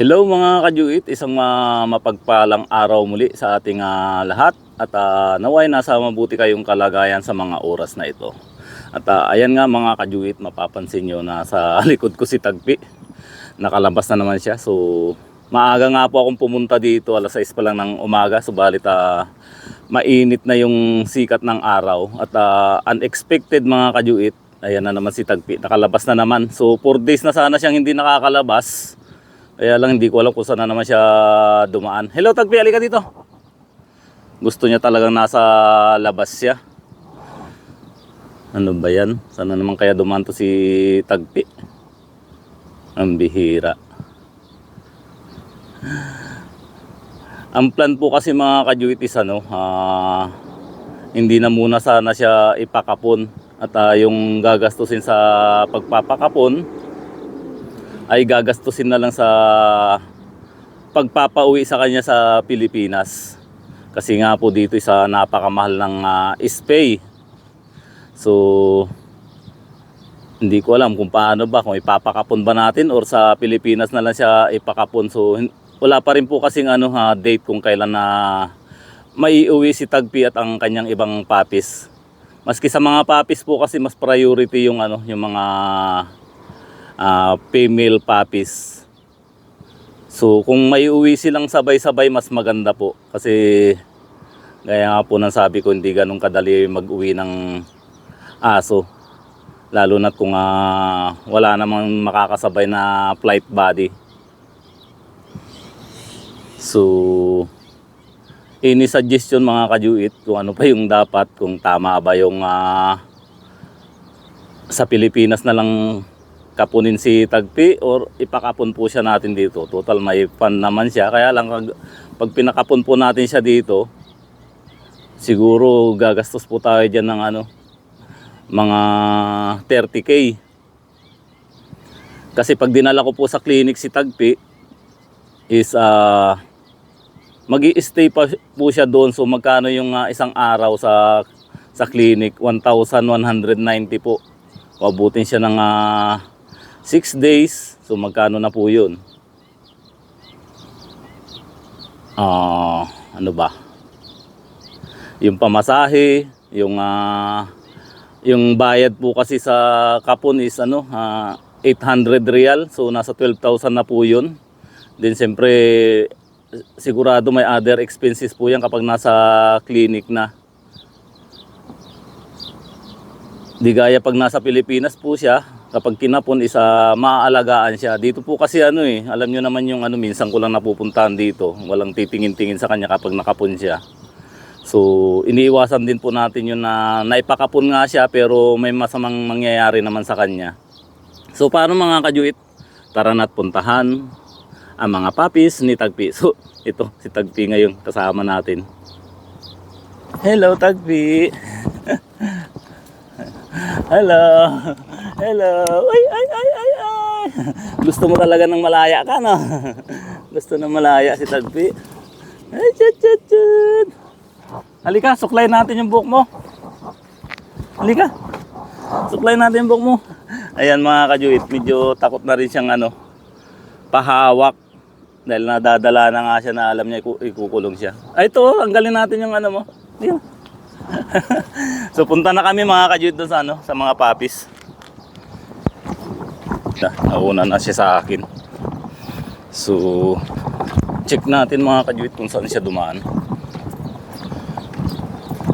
Hello mga kajuit, isang ah, mapagpalang araw muli sa ating ah, lahat at ah, naway nasa mabuti kayong kalagayan sa mga oras na ito. At ah, ayan nga mga kajuit, mapapansin nyo na sa likod ko si Tagpi. Nakalabas na naman siya. So maaga nga po akong pumunta dito, alas 6 pa lang ng umaga. Subalit ah, mainit na yung sikat ng araw at ah, unexpected mga kajuit. Ayan na naman si Tagpi, nakalabas na naman. So 4 days na sana siyang hindi nakakalabas. Kaya lang hindi ko alam kung saan na naman siya dumaan. Hello Tagpi, alika dito. Gusto niya talagang nasa labas siya. Ano ba yan? Sana naman kaya dumaan to si Tagpi? Ang bihira. Ang plan po kasi mga kajuit is ano, ah, hindi na muna sana siya ipakapon. At ah, yung gagastusin sa pagpapakapon, ay gagastusin na lang sa pagpapauwi sa kanya sa Pilipinas. Kasi nga po dito sa napakamahal ng uh, spay. So hindi ko alam kung paano ba kung ipapakapon ba natin or sa Pilipinas na lang siya ipakapon. So wala pa rin po kasing ano ha, date kung kailan na maiuwi si Tagpi at ang kanyang ibang papis. Maski sa mga papis po kasi mas priority yung ano, yung mga ah, female puppies. So kung may uwi silang sabay-sabay mas maganda po kasi gaya nga po nang sabi ko hindi ganun kadali mag-uwi ng aso. Lalo na kung ah, wala namang makakasabay na flight body. So ini suggestion mga kajuit kung ano pa yung dapat kung tama ba yung ah, sa Pilipinas na lang kapunin si Tagpi or ipakapon po siya natin dito. Total may fan naman siya. Kaya lang pag, pinakapon po natin siya dito, siguro gagastos po tayo dyan ng ano, mga 30k. Kasi pag dinala ko po sa clinic si Tagpi, is ah mag stay pa po siya doon. So magkano yung ah, isang araw sa sa clinic? 1,190 po. Abutin siya ng 6 days. So magkano na po yun? Ah, ano ba? Yung pamasahe, yung ah, yung bayad po kasi sa kapon is ano, ah, 800 real. So nasa 12,000 na po yun. Then siyempre sigurado may other expenses po yan kapag nasa clinic na. Di gaya pag nasa Pilipinas po siya, kapag kinapon isa maaalagaan siya. Dito po kasi ano eh, alam nyo naman yung ano, minsan ko lang napupuntahan dito. Walang titingin-tingin sa kanya kapag nakapon siya. So, iniiwasan din po natin yun na naipakapon nga siya pero may masamang mangyayari naman sa kanya. So, paano mga kajuit? Tara na't puntahan ang mga papis ni Tagpi. So, ito, si Tagpi ngayon kasama natin. Hello, Tagpi! Hello! Hello! Ay, ay, ay, ay, ay! Gusto mo talaga ng malaya ka, no? Gusto ng malaya si Tagpi. Ay, chut, chut, chut! Halika, suklay natin yung buhok mo. Halika. Suklay natin yung buhok mo. Ayan mga kajuit, medyo takot na rin siyang ano, pahawak. Dahil nadadala na nga siya na alam niya iku- ikukulong siya. Ay ito, tanggalin natin yung ano mo. Yun. so punta na kami mga kajuit doon sa ano, sa mga papis. Na, nauna na siya sa akin. So, check natin mga kajuit kung saan siya dumaan.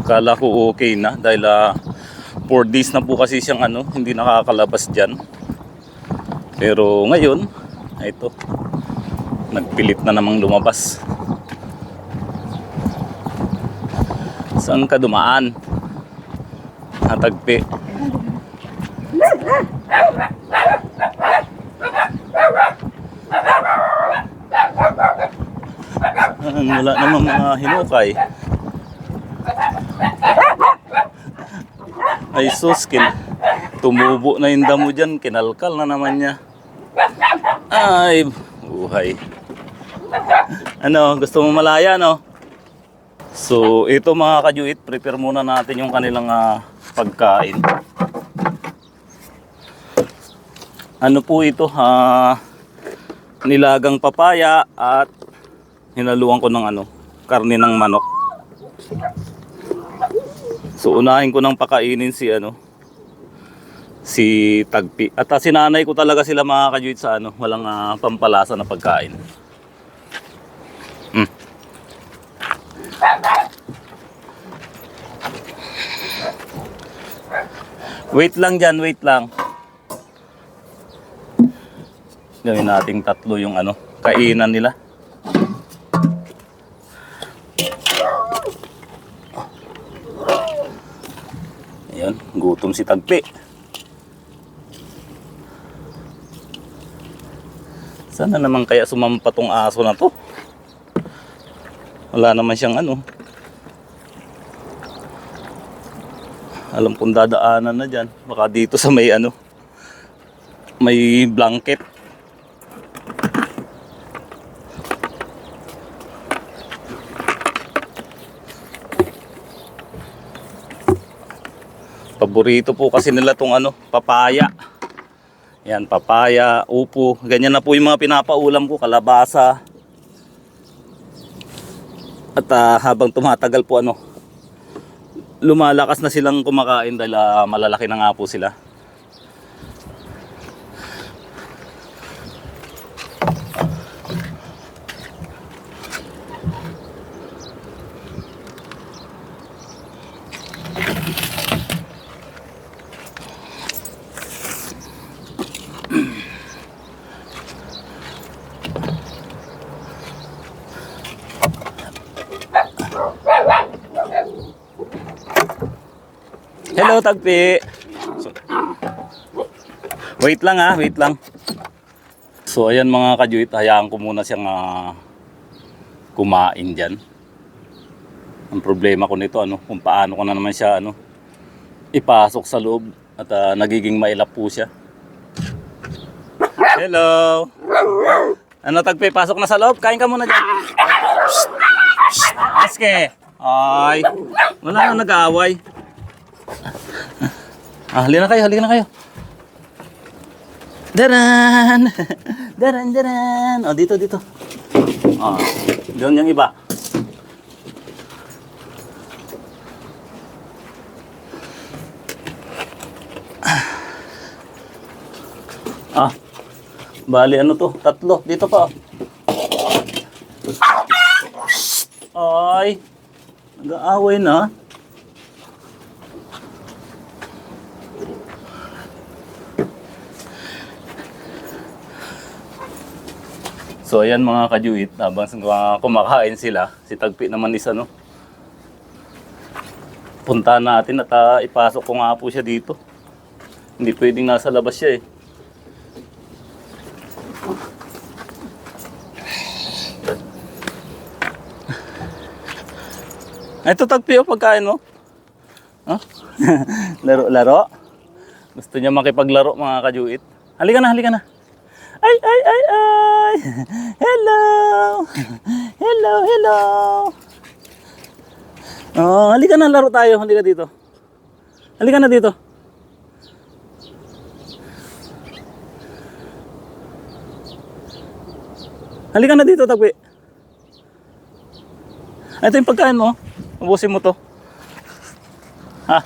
Kala ko okay na dahil 4 days na po kasi siyang ano, hindi nakakalabas dyan. Pero ngayon, ay ito, nagpilit na namang lumabas. Saan ka dumaan? Natagpi. Ah, wala namang mga hinukay. Ay sus, kin tumubo na yung damo dyan. Kinalkal na naman niya. Ay, buhay. Ano, gusto mo malaya, no? So, ito mga kajuit, prepare muna natin yung kanilang ah, pagkain. Ano po ito, ha? nilagang papaya at hinaluan ko ng ano, karne ng manok. So unahin ko nang pakainin si ano, si Tagpi. At uh, sinanay ko talaga sila mga kajuit sa ano, walang ah, pampalasa na pagkain. Wait lang dyan, wait lang. Gawin nating tatlo yung ano, kainan nila. Ayan, gutom si Tagpi. Sana naman kaya sumampa tong aso na to. Wala naman siyang ano. Alam kong dadaanan na dyan. Baka dito sa may ano. May blanket. Paborito po kasi nila tong ano, papaya. Yan, papaya, upo. Ganyan na po yung mga pinapaulam ko, kalabasa. At ah, habang tumatagal po ano, lumalakas na silang kumakain dahil ah, malalaki na nga po sila. Hello, Tagpi. Wait lang ah, wait lang. So ayan mga kajuit, hayaan ko muna siyang ah, kumain dyan. Ang problema ko nito, ano, kung paano ko na naman siya ano, ipasok sa loob at ah, nagiging mailap po siya. Hello! Ano Tagpi, pasok na sa loob? Kain ka muna dyan. Aske! Ay, wala na nag-aaway. Ah, halika na kayo, halika na kayo. Daran! Daran, daran! O, dito, dito. O, doon yung iba. Ah, bali ano to? Tatlo. Dito pa. Ay, nag-aaway na. So ayan mga kajuit, habang kumakain sila, si Tagpi naman is ano, punta natin at ah, ipasok ko nga po siya dito. Hindi pwedeng nasa labas siya eh. Ito Tagpi oh, pagkain mo. Huh? laro, laro. Gusto niya makipaglaro mga kajuit. Halika na, halika na. Ay, ay, ay, ay! Hello! Hello, hello! Oh, halika na, laro tayo. Halika dito. Halika na dito. Halika na dito, Tagpi. Ito yung pagkain mo. Ubusin mo to. Ha?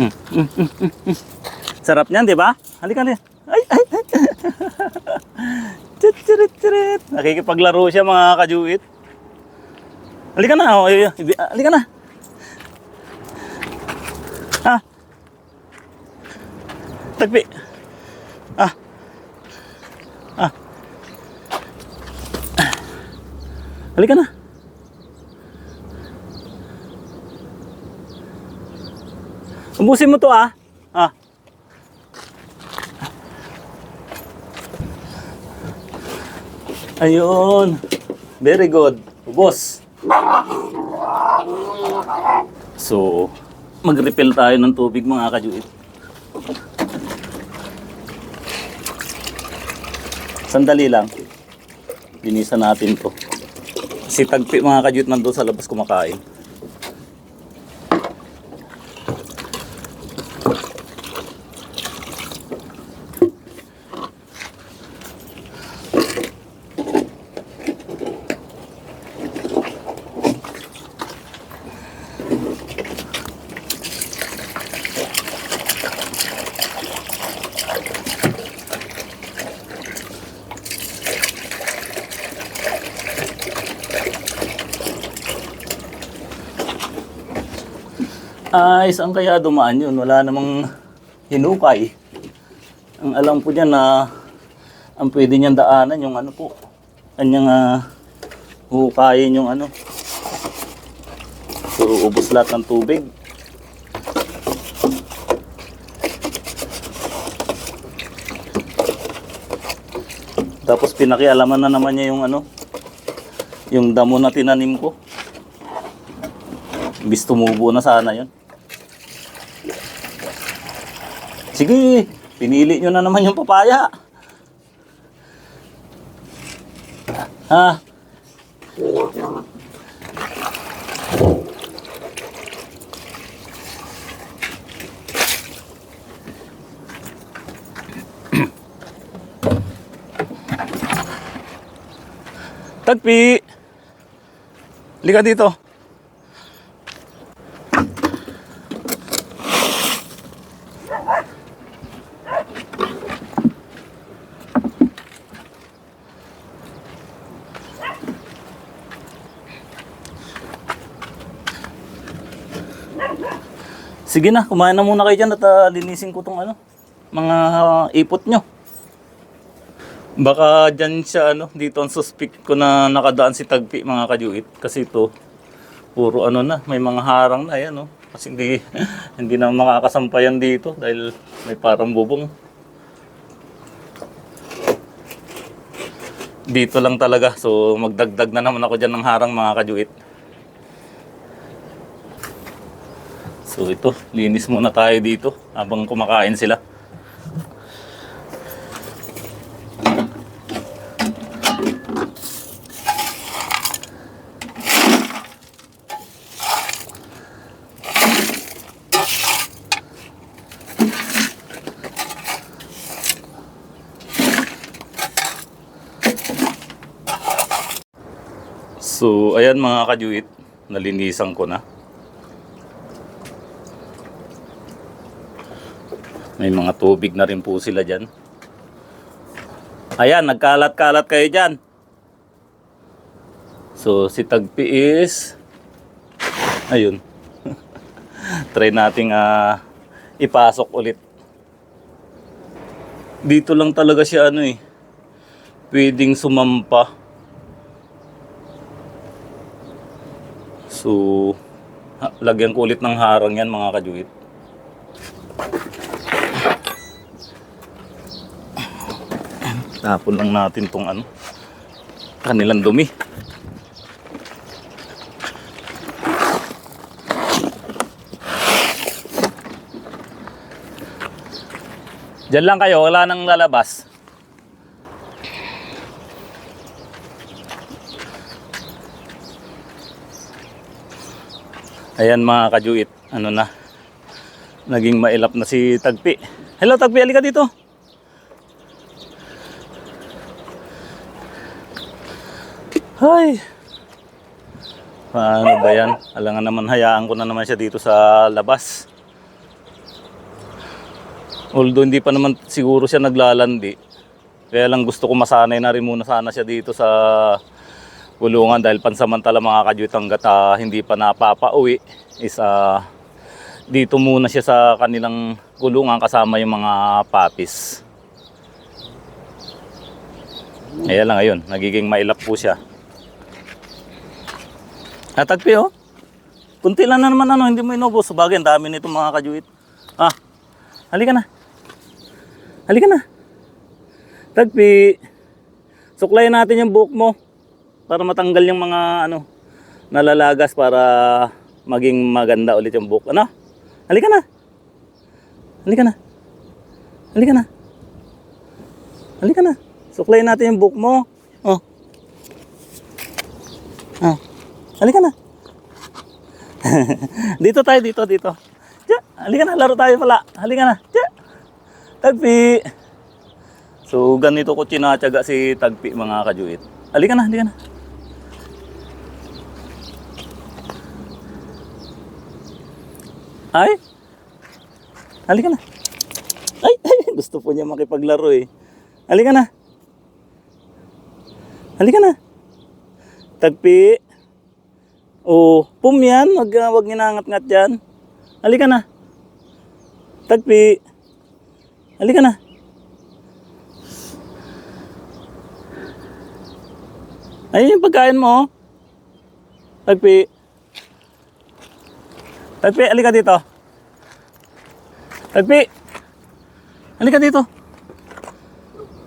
Mm, mm, mm, mm, mm. Sarap niyan, di ba? Halika na. Ay, ay, ay. Tut, tut, tut. Nakikipaglaro siya mga kajuit. Halika na. Oh, halika na. Ha? Tagpi. Ah. Ah. Halika na. Ubusin mo to ah. Ah. Ayun. Very good. Ubos. So, mag-refill tayo ng tubig mga kajuit. Sandali lang. Linisan natin to. Si Tagpi mga kajuit nandun sa labas kumakain. Ay, saan kaya dumaan yun? Wala namang hinukay. Ang alam po niya na ang pwede niyang daanan yung ano po. Kanyang uh, hukayin yung ano. So, ubos lahat ng tubig. Tapos pinakialaman na naman niya yung ano, yung damo na tinanim ko. Imbis tumubo na sana yun. Sige, pinili nyo na naman yung papaya. Ha? Tagpi! Lika dito. Sige na, kumain na muna kayo dyan at ah, linisin ko tong ano, mga ah, ipot nyo. Baka dyan siya ano, dito ang suspect ko na nakadaan si Tagpi mga kajuit. Kasi ito, puro ano na, may mga harang na yan no. Kasi hindi, hindi na makakasampayan dito dahil may parang bubong. Dito lang talaga, so magdagdag na naman ako dyan ng harang mga kajuit. So ito, linis muna tayo dito habang kumakain sila. So, ayan mga kajuit, nalinisan ko na. May mga tubig na rin po sila dyan. Ayan, nagkalat-kalat kayo dyan. So, si Tagpi is... Ayun. Try nating ah, ipasok ulit. Dito lang talaga siya ano eh. Pwedeng sumampa. So, lagyan ko ulit ng harang yan mga kajuit. Tapon lang natin tong ano, kanilang dumi. Diyan lang kayo, wala nang lalabas. Ayan mga kajuit, ano na, naging mailap na si Tagpi. Hello Tagpi, halika dito. Hay. Paano ba yan? Alangan naman hayaan ko na naman siya dito sa labas. Although hindi pa naman siguro siya naglalandi. Kaya lang gusto ko masanay na rin muna sana siya dito sa kulungan dahil pansamantala mga kadyut hanggat ah, hindi pa napapauwi is ah, dito muna siya sa kanilang kulungan kasama yung mga papis. Kaya lang ngayon, nagiging mailap po siya. Natagpi oh. Kunti lang na naman ano, hindi mo inubos. Sabagay, ang dami nito mga kajuit. Ah, halika na. Halika na. Tagpi. Suklayin natin yung buhok mo. Para matanggal yung mga ano, nalalagas para maging maganda ulit yung buhok. Ano? Halika na. Halika na. Halika na. Halika na. Suklayin natin yung buhok mo. Oh. Ah. Halika na. dito tayo, dito, dito. Diya, halika na, laro tayo pala. Halika na. Diya. Tagpi. So, ganito ko tinatyaga si Tagpi, mga kajuit. Halika na, halika na. Ay. Halika na. Ay, ay, gusto po niya makipaglaro eh. Halika na. Halika na. Tagpi. Oh, pum yan. Wag, wag ginangat-ngat yan. Halika na. Tagpi. Halika na. Ayun yung pagkain mo. oh. Tagpi. Tagpi, halika dito. Tagpi. Halika dito.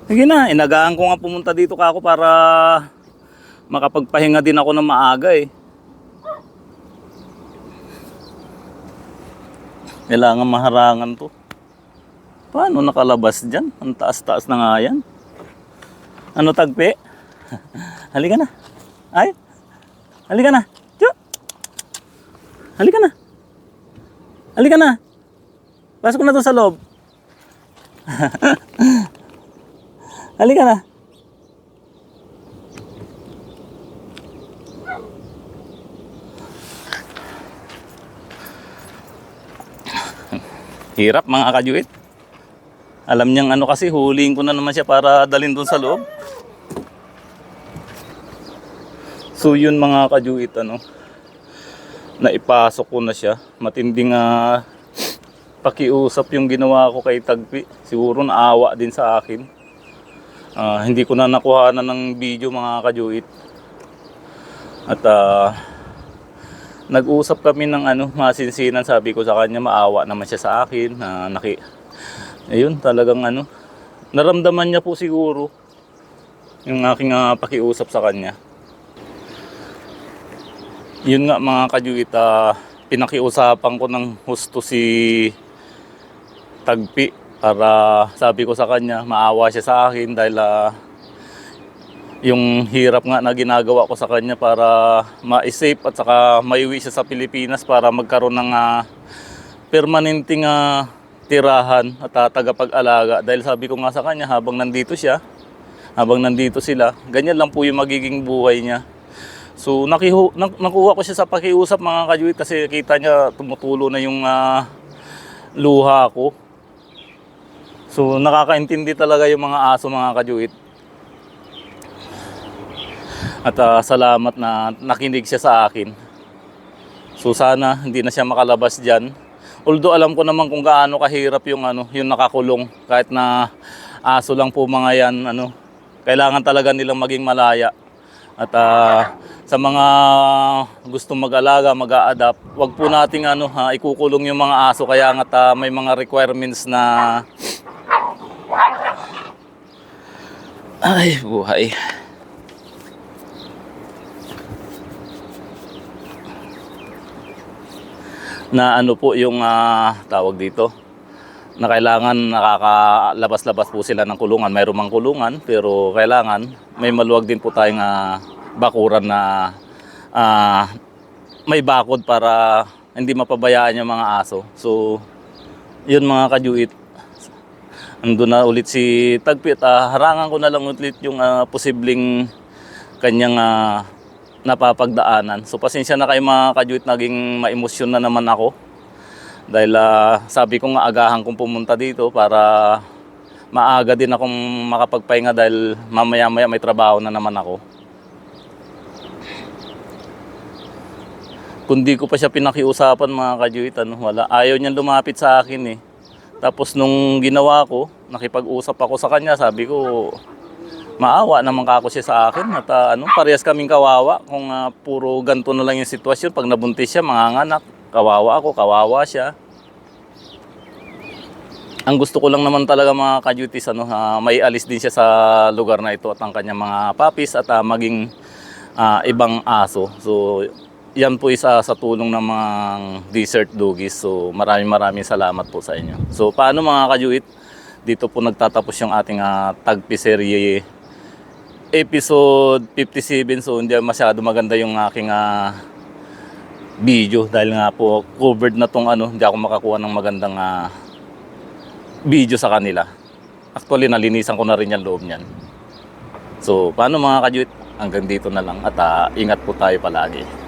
Sige na, inagaan ko nga pumunta dito ka ako para makapagpahinga din ako ng maaga eh. Kailangan maharangan to. Paano nakalabas dyan? Ang taas-taas na nga yan. Ano tagpi? Halika na. Ay. Halika na. Tiyo. Halika na. Halika na. Pasok na to sa loob. Halika na. Hirap mga kajuit. Alam niyang ano kasi, huliin ko na naman siya para dalhin doon sa loob. So yun mga kajuit ano, naipasok ko na siya. Matinding ah, pakiusap yung ginawa ko kay Tagpi. Siguro naawa din sa akin. Ah, hindi ko na nakuha na ng video mga kajuit. At ah, nag-usap kami ng ano, masinsinan. Sabi ko sa kanya, maawa naman siya sa akin. na naki, ayun, talagang ano, naramdaman niya po siguro yung aking ah, pakiusap sa kanya. Yun nga mga kajuit, ah, pinakiusapan ko ng husto si Tagpi para sabi ko sa kanya, maawa siya sa akin dahil ah, yung hirap nga na ginagawa ko sa kanya para ma-safe at saka maiwi siya sa Pilipinas para magkaroon ng ah, permanenteng ah, tirahan at ah, tagapag-alaga. Dahil sabi ko nga sa kanya, habang nandito siya, habang nandito sila, ganyan lang po yung magiging buhay niya. So nakihu, nak- nakuha ko siya sa pakiusap mga kajuit kasi kita niya tumutulo na yung ah, luha ko. So nakakaintindi talaga yung mga aso mga kajuit. At ah, salamat na nakinig siya sa akin. So sana hindi na siya makalabas diyan. Although alam ko naman kung gaano kahirap yung ano, yung nakakulong kahit na aso lang po mga yan ano. Kailangan talaga nilang maging malaya. At ah, sa mga gusto mag-alaga, mag-a-adapt, wag po nating ano ha, ikukulong yung mga aso kaya nga may mga requirements na ay buhay. Na ano po yung ah, tawag dito na kailangan nakakalabas-labas po sila ng kulungan. Mayroon mang kulungan pero kailangan may maluwag din po tayong ah, bakuran na ah, may bakod para hindi mapabayaan yung mga aso. So, yun mga kajuit. Ando na ulit si Tagpit. Ah, harangan ko na lang ulit yung ah, posibleng kanyang ah, napapagdaanan. So pasensya na kayo mga kajuit, naging maemosyon na naman ako. Dahil ah, sabi ko nga agahan kong pumunta dito para maaga din akong makapagpahinga dahil mamaya-maya may trabaho na naman ako. Kundi ko pa siya pinakiusapan mga kajuit, ano, wala. Ayaw niya lumapit sa akin eh. Tapos nung ginawa ko, nakipag-usap ako sa kanya, sabi ko, maawa naman kako siya sa akin at ah, ano, parehas kaming kawawa. Kung ah, puro ganito na lang yung sitwasyon pag nabuntis siya manganganak kawawa ako kawawa siya. Ang gusto ko lang naman talaga mga kajutis ano ah, may alis din siya sa lugar na ito at ang kanyang mga papis at ah, maging ah, ibang aso. So yan po isa sa tulong ng mga desert doggies. So maraming maraming salamat po sa inyo. So paano mga kajuit dito po nagtatapos yung ating uh, tagpiserye episode 57 so hindi masyado maganda yung aking ah, video dahil nga po covered na tong ano hindi ako makakuha ng magandang ah, video sa kanila. Actually nalinisan ko na rin yung loob niyan. So paano mga kajuit hanggang dito na lang at ah, ingat po tayo palagi